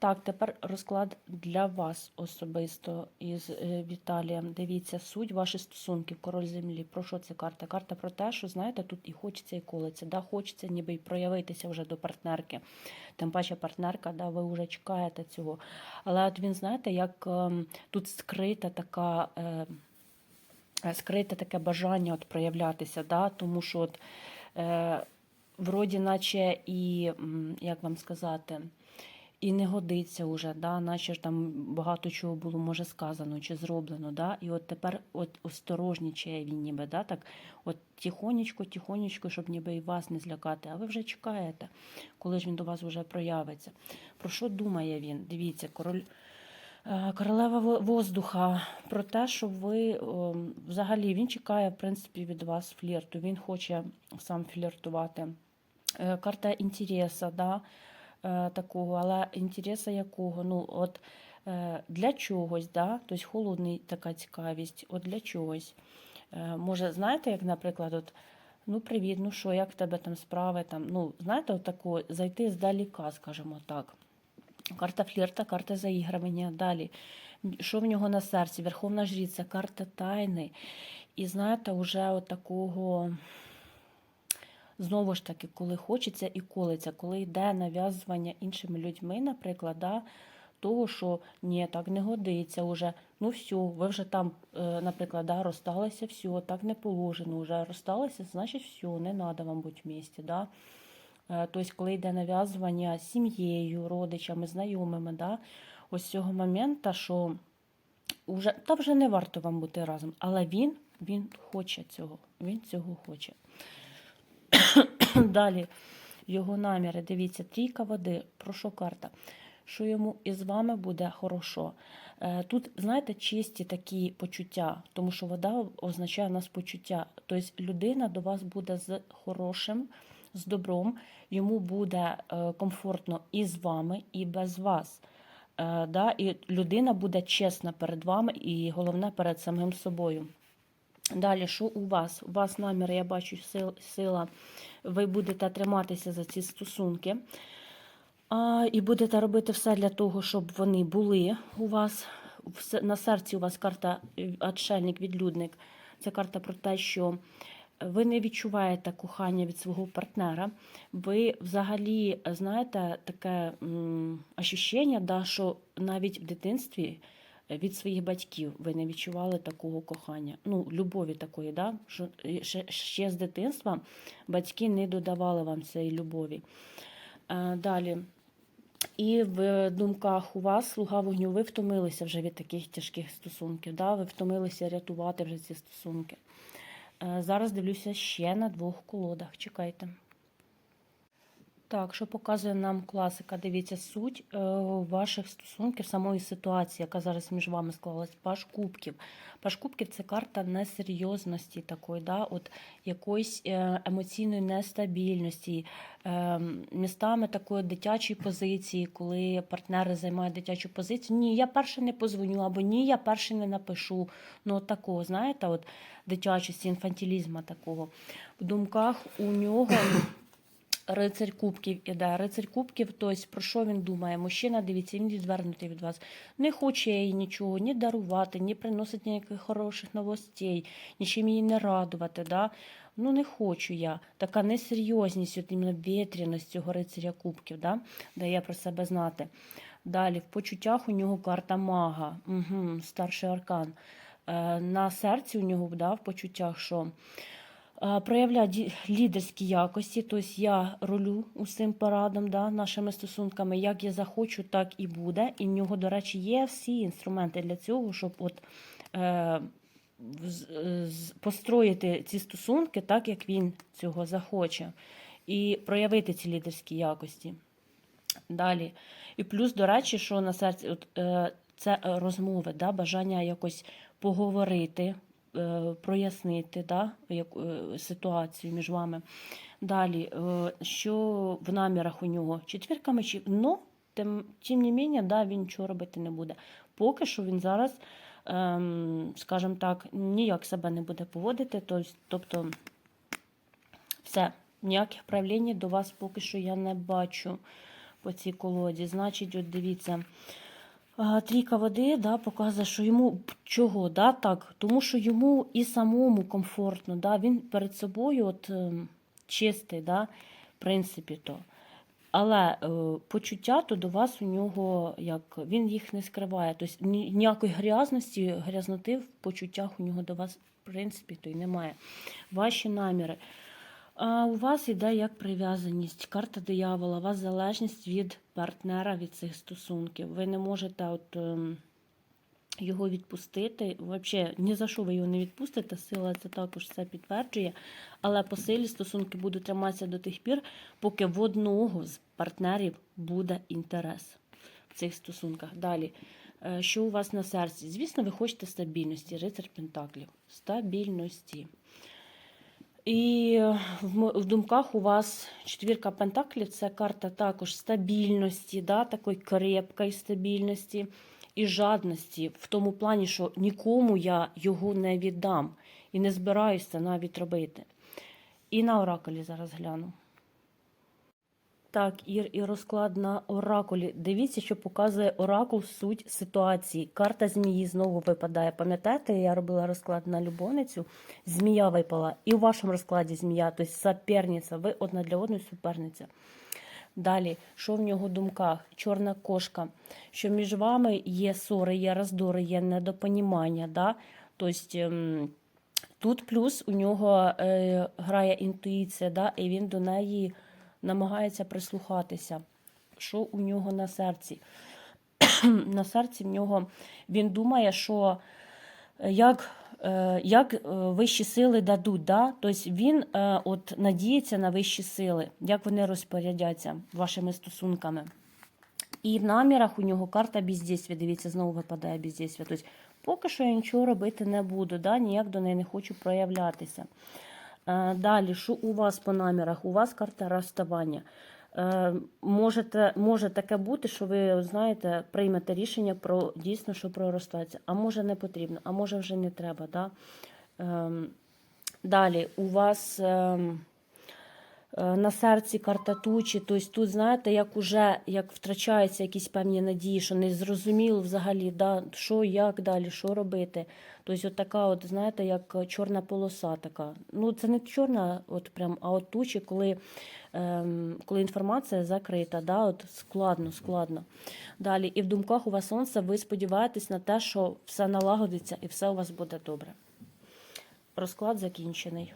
Так, тепер розклад для вас особисто із е, Віталієм. Дивіться, суть ваших стосунків, король землі. Про що це карта? Карта про те, що знаєте, тут і хочеться, і колеться. Да, хочеться ніби й проявитися вже до партнерки. Тим паче партнерка, да, ви вже чекаєте цього. Але от він, знаєте, як ем, тут скрита така. Е, скрите таке бажання от проявлятися, да? тому що от, е, вроді наче і, як вам сказати, і не годиться вже, да? наче ж там багато чого було може сказано чи зроблено. Да? І от тепер от осторожнічає він ніби, да? так, от тихонечко, тихонечко, щоб ніби і вас не злякати, а ви вже чекаєте, коли ж він до вас вже проявиться. Про що думає він? Дивіться, король. Е, Королева воздуха про те, що ви взагалі він чекає, в принципі, від вас флірту. Він хоче сам фліртувати. Е, Карта інтереса, да, такого, але інтереса якого? Ну, от е, для чогось, да, тобто холодний така цікавість, от для чогось. Е, Може, знаєте, як, наприклад, от, ну, привіт, ну що, як в тебе там справи? Там, ну, знаєте, от таку, зайти здаліка, скажімо так. Карта флірта, карта заігрування. Далі. Що в нього на серці? Верховна жриця, карта тайни. І знаєте, уже от такого, знову ж таки, коли хочеться і колиться, коли йде нав'язування іншими людьми, наприклад, да, того, що ні, так не годиться вже. Ну все, ви вже там, е, наприклад, да, розсталися, все, так не положено, вже розсталися, значить все, не треба вам бути в місті. Да? Е, Тобто, коли йде нав'язування сім'єю, родичами, знайомими, да? ось цього моменту, що вже, та вже не варто вам бути разом, але він, він хоче цього, він цього хоче. Далі його наміри, дивіться, трійка води, про що карта? Що йому із вами буде хорошо. Е, Тут, знаєте, чисті такі почуття, тому що вода означає нас почуття. Тобто людина до вас буде з хорошим, з добром, йому буде е, комфортно і з вами, і без вас. Е? І людина буде чесна перед вами, і головне перед самим собою. Далі, що у вас? У вас намір, я бачу, сила. Ви будете триматися за ці стосунки. А, і будете робити все для того, щоб вони були у вас. На серці у вас карта е, отшельник, відлюдник. Це карта про те, що ви не відчуваєте кохання від свого партнера. Ви взагалі знаєте таке ощущення, да, що навіть в дитинстві від своїх батьків ви не відчували такого кохання, ну, любові такої, да? що е, ще, ще з дитинства батьки не додавали вам цієї любові. Е, Далі. І в думках у вас, слуга вогню, ви втомилися вже від таких тяжких стосунків. Да? Ви втомилися рятувати вже ці стосунки. Е, Зараз дивлюся ще на двох колодах. Чекайте. Так, що показує нам класика? Дивіться, суть е, ваших стосунків, самої ситуації, яка зараз між вами склалась. Паш кубків. Паш кубків це карта несерйозності такої, да? от якоїсь е, емоційної нестабільності, е, містами такої дитячої позиції, коли партнери займають дитячу позицію. Ні, я перше не позвоню, або ні, я перше не напишу. Ну, от такого, знаєте, от дитячості, інфантилізму такого. В думках у нього. Рицарь кубків іде. Рицарь кубків, тобто про що він думає? Мужчина, дивіться, він відвернутий від вас. Не хоче їй нічого, ні дарувати, ні приносити ніяких хороших новостей, нічим її не радувати. Да? Ну, не хочу я. Така несерйозність, от іменно вітряність цього рицаря кубків, да? дає про себе знати. Далі, в почуттях у нього карта мага, угу, старший аркан. Е, на серці у нього да, в почуттях, що е, лідерські якості, тобто я рулю усім парадом, да, нашими стосунками, як я захочу, так і буде. І в нього, до речі, є всі інструменти для цього, щоб от, е, построїти ці стосунки так, як він цього захоче, і проявити ці лідерські якості. Далі. І плюс, до речі, що на серці от, е, це розмови, да, бажання якось поговорити, прояснити да, е, ситуацію між вами. Далі, е, що в намірах у нього? Четвірка мечів. Ну, тим, тим не менше, да, він нічого робити не буде. Поки що він зараз, ем, скажімо так, ніяк себе не буде поводити. Тобто, все, ніяких проявлень до вас поки що я не бачу. по цій колоді. Значить, от дивіться, трійка води да, показує, що йому чого, да, так? Тому що йому і самому комфортно, да, він перед собою от, ем, чистий, да, в принципі то. Але е, почуття то до вас у нього як він їх не скриває. Тобто ні- ніякої грязності, грязноти в почуттях у нього до вас, в принципі, то й немає. Ваші наміри. А у вас іде як прив'язаність, карта диявола, у вас залежність від партнера, від цих стосунків. Ви не можете от, ем, його відпустити. Взагалі, ні за що ви його не відпустите. Сила це також це підтверджує. Але по силі стосунки будуть триматися до тих пір, поки в одного з партнерів буде інтерес в цих стосунках. Далі. Е, Що у вас на серці? Звісно, ви хочете стабільності, рицар Пентаклів. Стабільності. І в, в думках у вас четвірка пентаклів це карта також стабільності, да, такої крепкої стабільності і жадності, в тому плані, що нікому я його не віддам і не збираюся навіть робити. І на оракулі зараз гляну. Так, Ір, і розклад на оракулі. Дивіться, що показує оракул суть ситуації. Карта змії знову випадає. Пам'ятаєте, я робила розклад на любовницю, змія випала. І у вашому розкладі змія, тобто соперниця, ви одна для одної суперниця. Далі, що в нього в думках? Чорна кошка. Що між вами є ссори, є роздори, є недопонімання. Да? Тобто, ем, тут плюс у нього е, грає інтуїція, да? і він до неї намагається прислухатися. Що у нього на серці? на серці в нього він думає, що е, як, е, як е, вищі сили дадуть. Да? Тобто він от, надіється на вищі сили, як вони розпорядяться вашими стосунками. І в намірах у нього карта бездействия, дивіться, знову випадає бездействия. Тобто, поки що я нічого робити не буду, да? ніяк до неї не хочу проявлятися. Е, Далі, що у вас по намірах? У вас карта розставання. Е, Можете, може таке бути, що ви знаєте, приймете рішення про дійсно, що про розстатися. А може не потрібно, а може вже не треба. Да? Ем, Далі, у вас ем, на серці карта тучі, тобто тут, знаєте, як уже як втрачаються якісь певні надії, що не зрозуміло взагалі, да, що, як далі, що робити. Тобто, от така, от, знаєте, як чорна полоса така. Ну, це не чорна, от прям, а от тучі, коли, ем, коли інформація закрита, да, от складно, складно. Далі, і в думках у вас сонце, ви сподіваєтесь на те, що все налагодиться і все у вас буде добре. Розклад закінчений.